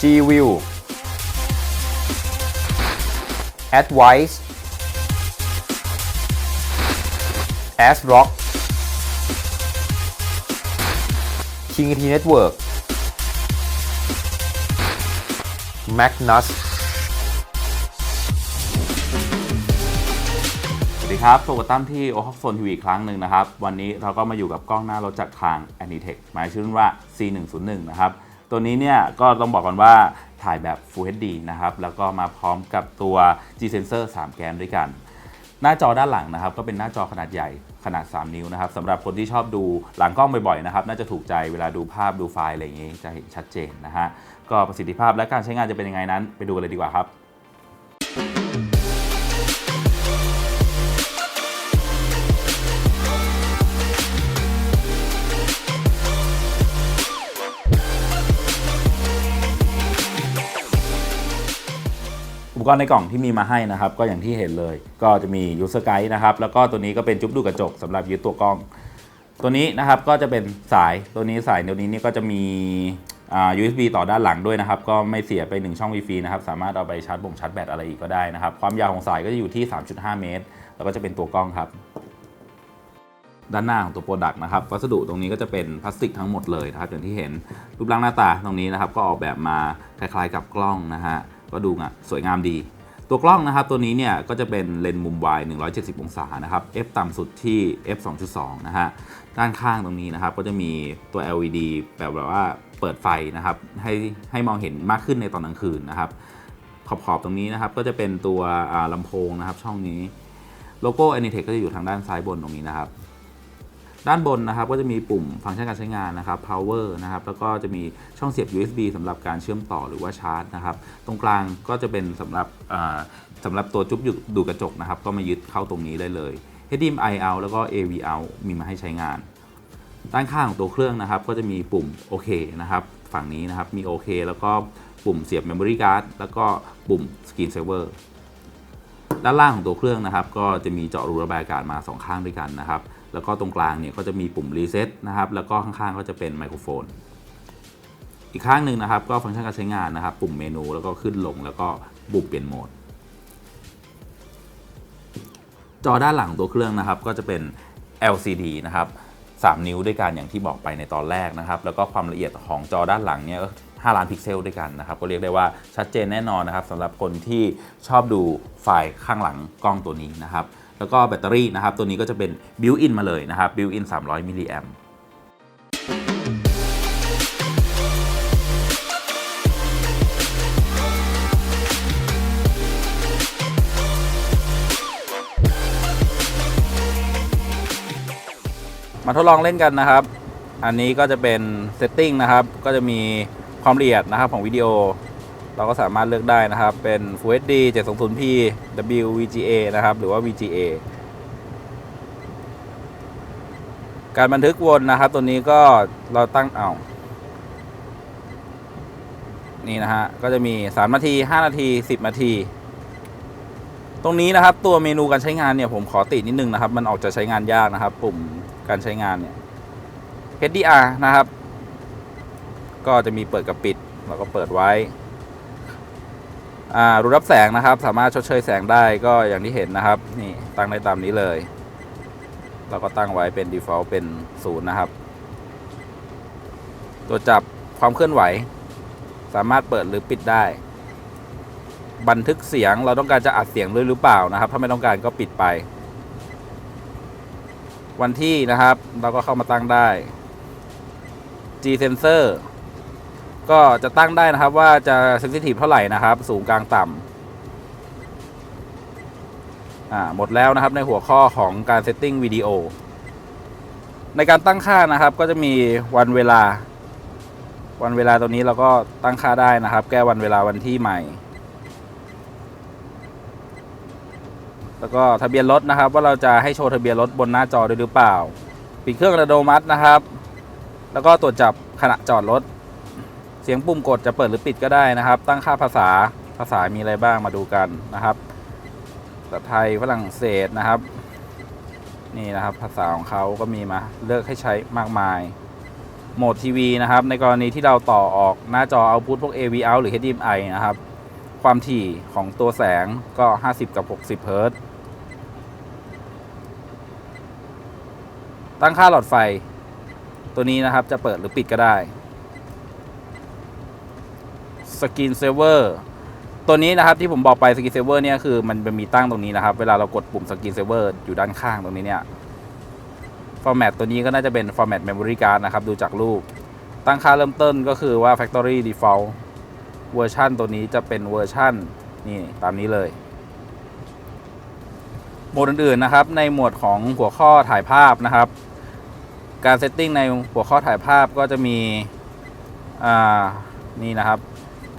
G View Advice Asrock, King T Network Magnus สวัสดีครับโปรตั้มที่โอฮอกโซนทีวีอีกครั้งหนึ่งนะครับ วันนี้เราก็มาอยู่กับกล้องหน้ารถจากทาง a n i t e c h หมายชื่อว่า C101 นะครับ ตัวนี้เนี่ยก็ต้องบอกก่อนว่าถ่ายแบบ Full HD นะครับ แล้วก็มาพร้อมกับตัว G Sensor 3 แกนด้วยกัน หน้าจอด้านหลังนะครับ ก็เป็นหน้าจอขนาดใหญ่ขนาด 3 นิ้วนะครับสำหรับคนที่ชอบดูหลังกล้องบ่อยๆนะครับ น่าจะถูกใจเวลาดูภาพดูไฟล์อะไรอย่างงี้จะเห็นชัดเจนนะฮะก็ประสิทธิภาพและการใช้งานจะเป็นยังไงนั้น ไปดูกันเลยดีกว่าครับ กรณ์ในกล่องที่มีมาให้นะครับ ก็อย่างที่เห็นเลย ก็จะมี user guide นะครับ แล้วก็ตัวนี้ก็เป็นจุ๊บดูกระจกสำหรับยึดตัวกล้อง ตัวนี้นะครับก็จะเป็นสายตัวนี้สายตัวนี้นี่ก็จะมีอ่า USB ต่อด้านหลังด้วยนะครับ ก็ไม่เสียไป 1 ช่อง Wi-Fi นะครับ สามารถเอาไปชาร์จบ่งชาร์จแบตอะไรอีกก็ได้นะครับ ความยาวของสายก็จะอยู่ที่ 3.5 เมตร แล้วก็จะเป็นตัวกล้องครับ ด้านหน้าของตัวโปรดักต์นะครับ วัสดุตรงนี้ก็จะเป็นพลาสติกทั้งหมดเลยนะครับ อย่างที่เห็นรูปร่างหน้าตาตรงนี้นะครับ ก็ออกแบบมาคล้ายๆกับกล้องนะฮะ ก็ดูงะสวยงามดี ตัวกล้องนะครับตัวนี้เนี่ยก็จะเป็นเลนส์มุมวาย 170 องศานะครับ f ต่ำสุดที่ f 2.2 นะฮะด้านข้างตรงนี้นะครับก็จะมีตัว LED แบบแบบว่าเปิดไฟนะครับให้ให้มองเห็นมากขึ้นในตอนกลางคืนนะครับขอบๆตรงนี้นะครับก็จะเป็นตัวลำโพงนะครับช่องนี้โลโก้ Anitech ก็จะอยู่ทางด้านซ้ายบนตรงนี้นะครับ ด้านบนนะครับก็จะมีปุ่มฟังก์ชันการใช้งานนะครับ power นะครับแล้วก็จะมีช่องเสียบ USB สำหรับการเชื่อมต่อหรือว่าชาร์จนะครับตรงกลางก็จะเป็นสำหรับอ่าสำหรับตัวจุ๊บดูกระจกนะครับก็มายึดเข้าตรงนี้ได้เลย HDMI out แล้วก็ AV out มีมาให้ใช้งาน ด้านข้างของตัวเครื่องนะครับ ก็จะมีปุ่มโอเคนะครับฝั่งนี้นะครับมีโอเคแล้วก็ปุ่มเสียบ Memory Card แล้วก็ปุ่ม Screen Saver ด้านล่างของตัวเครื่องนะครับ ก็จะมีเจาะรูระบายอากาศมาสองข้างด้วยกันนะครับ แล้วก็ตรงกลางเนี่ยก็จะมีปุ่มรีเซ็ตนะครับแล้วก็ข้างๆก็จะเป็นไมโครโฟน อีกข้างหนึ่งนะครับก็ฟังก์ชันการใช้งานนะครับ ปุ่มเมนูแล้วก็ขึ้นลงแล้วก็ปุ่มเปลี่ยนโหมด จอด้านหลังตัวเครื่องนะครับก็จะเป็น LCD นะครับ3 นิ้วด้วยกันอย่างที่บอกไปในตอนแรกนะครับ แล้วก็ความละเอียดของจอด้านหลังเนี่ยก็5ล้านพิกเซลด้วยกันนะครับ ก็เรียกได้ว่าชัดเจนแน่นอนนะครับสำหรับคนที่ชอบดูไฟล์ข้างหลังกล้องตัวนี้นะครับ แล้วก็แบตเตอรี่นะครับ ตัวนี้ก็จะเป็นบิวอินมาเลยนะครับบิวอิน300มิลลิแอมมาทดลองเล่นกันนะครับ อันนี้ก็จะเป็นเซตติ้งนะครับ ก็จะมีความละเอียดนะครับของวิดีโอ เราก็สามารถเลือกได้นะครับ เป็น Full HD 720p WVGA นะครับ หรือว่า VGA การบันทึกวนนะครับ ตัวนี้ก็เราตั้งเอานี่นะฮะ ก็จะมี 3 นาที 5 นาที 10 นาที ตรงนี้นะครับ ตัวเมนูการใช้งานเนี่ยผมขอตินิดนึงนะครับ มันออกจะใช้งานยากนะครับ ปุ่มการใช้งานเนี่ย HDR นะครับ ก็จะมีเปิดกับปิด เราก็เปิดไว้ รูรับแสงนะครับ สามารถชดเชยแสงได้ก็อย่างที่เห็นนะครับ นี่ตั้งได้ตามนี้เลย เราก็ตั้งไว้เป็น default เป็นศูนย์นะครับ ตัวจับความเคลื่อนไหว สามารถเปิดหรือปิดได้ บันทึกเสียงเราต้องการจะอัดเสียงด้วยหรือเปล่านะครับ ถ้าไม่ต้องการก็ปิดไป วันที่นะครับ เราก็เข้ามาตั้งได้ G sensor ก็จะตั้งได้นะครับว่าจะ sensitive เท่าไหร่นะครับ สูงกลางต่ำอ่าหมดแล้วนะครับในหัวข้อของการ setting วิดีโอในการตั้งค่านะครับก็จะมีวันเวลา วันเวลาตรงนี้เราก็ตั้งค่าได้นะครับ แก้วันเวลาวันที่ใหม่ แล้วก็ทะเบียนรถนะครับ ว่าเราจะให้โชว์ทะเบียนรถบนหน้าจอด้วยหรือเปล่า ปิดเครื่องอัตโนมัตินะครับ แล้วก็ตรวจจับขณะจอดรถ เสียงปุ่มกดจะเปิดหรือปิดก็ได้นะครับ ตั้งค่าภาษาภาษามีอะไรบ้างมาดูกันนะครับภาษาไทยฝรั่งเศสนะครับ นี่นะครับภาษาของเขาก็มีมาเลือกให้ใช้มากมายโหมดทีวีนะครับ ในกรณีที่เราต่อออกหน้าจอเอาพุทพวก AV out หรือ HDMI นะครับ ความถี่ของตัวแสงก็ 50 กับ 60เฮิรตซ์ตั้งค่าหลอดไฟ ตัวนี้นะครับจะเปิดหรือปิดก็ได้ สก r นเซเวอร์ตัวนี้นะครับที่ผมบอกไปสก r นเซเวอร์เนี่ยคือมันมีตั้งตรงนี้นะครับ เวลาเรากดปุ่มสก r นเซเวอร์อยู่ด้านข้างตรงนี้เนี่ยฟอร์แมตตัวนี้ก็น่าจะเป็นฟอร์แมต Memory Card นะครับ ดูจากรูป ตั้งค่าเริ่มต้นก็คือว่า Factory Default เวอร์ชันตัวนี้จะเป็นเวอร์ชันนี่ตามนี้เลยโหมดอื่นๆนะครับ ในหมวดของหัวข้อถ่ายภาพนะครับ การเซตติ้งในหัวข้อถ่ายภาพก็จะมี อ่า นี่นะครับ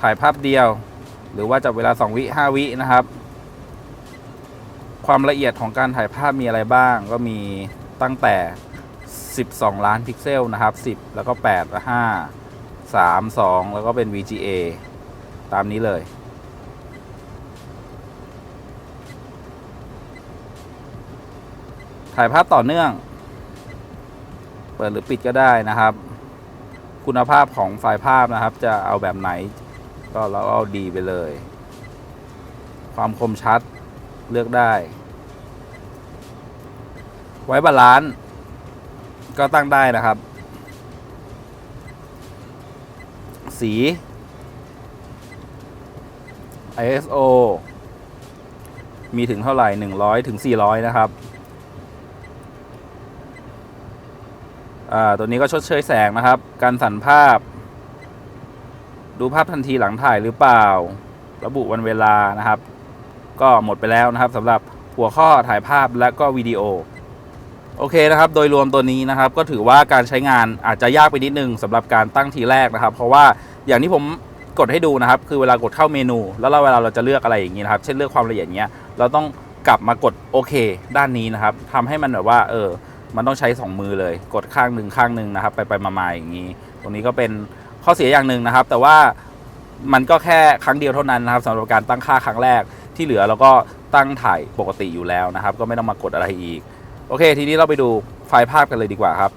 ถ่ายภาพเดียว หรือว่าจับเวลา 2 วิ 5 วินะครับ ความละเอียดของการถ่ายภาพมีอะไรบ้าง ก็มีตั้งแต่ 12 ล้านพิกเซลนะครับ 10 แล้วก็8แล้ว5 3 2 แล้วก็เป็น VGA ตามนี้เลยถ่ายภาพต่อเนื่อง เปิดหรือปิดก็ได้นะครับ คุณภาพของไฟล์ภาพนะครับ จะเอาแบบไหน ก็เราเอาดีไปเลย ความคมชัดเลือกได้ ไว้บาลานซ์ก็ตั้งได้นะครับ สี ISO มีถึงเท่าไหร่ 100 ถึง 400 นะครับ อ่า ตัวนี้ก็ชดเชยแสงนะครับ การสั่นภาพ ดูภาพทันทีหลังถ่ายหรือเปล่า ระบุวันเวลานะครับ ก็หมดไปแล้วนะครับสำหรับหัวข้อถ่ายภาพและก็วิดีโอ โอเคนะครับ โดยรวมตัวนี้นะครับ ก็ถือว่าการใช้งานอาจจะยากไปนิดนึงสำหรับการตั้งทีแรกนะครับ เพราะว่าอย่างที่ผมกดให้ดูนะครับ คือเวลากดเข้าเมนู แล้วเราเวลาเราจะเลือกอะไรอย่างนี้นะครับ เช่นเลือกความละเอียดเงี้ยเราต้องกลับมากดโอเค ด้านนี้นะครับทำให้มันแบบว่า เออ มันต้องใช้ 2 มือเลย กดข้างหนึ่งข้างหนึ่งนะครับ ไปไปมามาอย่างนี้ ตรงนี้ก็เป็น ข้อเสียอย่างหนึ่งนะครับ แต่ว่ามันก็แค่ครั้งเดียวเท่านั้นนะครับสำหรับการตั้งค่าครั้งแรกที่เหลือเราก็ตั้งถ่ายปกติอยู่แล้วนะครับ ก็ไม่ต้องมากดอะไรอีก โอเค ทีนี้เราไปดูไฟล์ภาพกันเลยดีกว่าครับ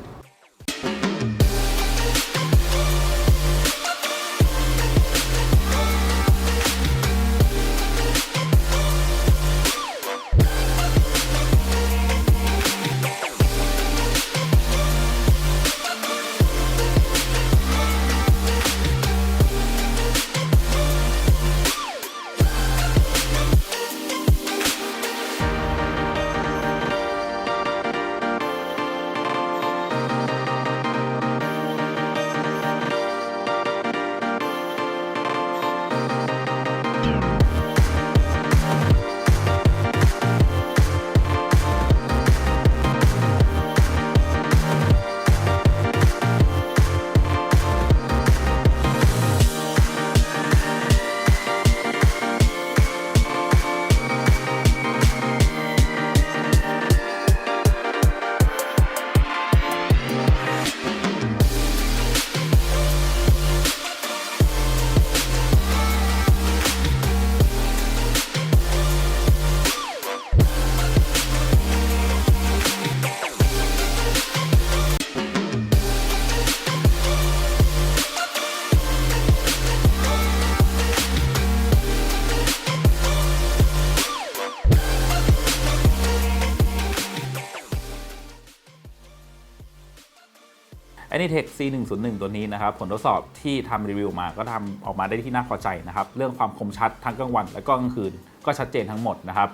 Anytech C101 ตัวนี้นะครับ ผลทดสอบที่ทำรีวิวมาก็ทำออกมาได้ที่น่าพอใจนะครับ เรื่องความคมชัดทั้งกลางวันและก็กลางคืน ก็ชัดเจนทั้งหมดนะครับ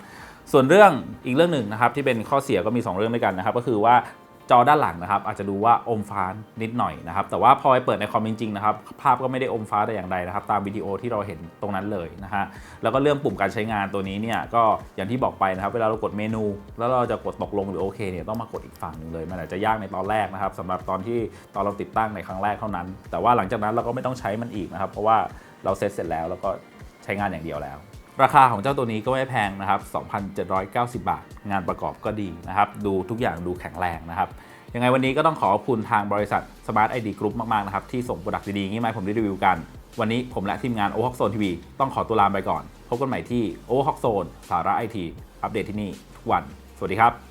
ส่วนเรื่องอีกเรื่องหนึ่งนะครับที่เป็นข้อเสียก็มี 2 เรื่องด้วยกันนะครับ ก็คือว่า จอด้านหลังนะครับ อาจจะดูว่าอมฟ้านิดหน่อยนะครับ แต่ว่าพอไปเปิดในคอมจริงๆนะครับ ภาพก็ไม่ได้อมฟ้าแต่อย่างใดนะครับ ตามวิดีโอที่เราเห็นตรงนั้นเลยนะฮะ แล้วก็เรื่องปุ่มการใช้งานตัวนี้เนี่ยก็อย่างที่บอกไปนะครับ เวลาเรากดเมนู แล้วเราจะกดตกลงหรือโอเคเนี่ยต้องมากดอีกฝั่งหนึ่งเลย มันอาจจะยากในตอนแรกนะครับสำหรับตอนที่ตอนเราติดตั้งในครั้งแรกเท่านั้น แต่ว่าหลังจากนั้นเราก็ไม่ต้องใช้มันอีกนะครับ เพราะว่าเราเซตเสร็จแล้วแล้วก็ใช้งานอย่างเดียวแล้ว ราคาของเจ้าตัวนี้ก็ไม่แพงนะครับ 2,790 บาท งานประกอบก็ดีนะครับ ดูทุกอย่างดูแข็งแรงนะครับ ยังไงวันนี้ก็ต้องขอขอบคุณทางบริษัท Smart ID Group มาก ๆ นะครับ ที่ส่งโปรดักต์ดี ๆงนี้มาให้ผมได้รีวิวกัน วันนี้ผมและทีมงาน o h o k Zone TV ต้องขอตัวลาไปก่อน พบกันใหม่ที่ o h o k Zone สาระไอทีอัปเดตที่นี่ทุกวัน สวัสดีครับ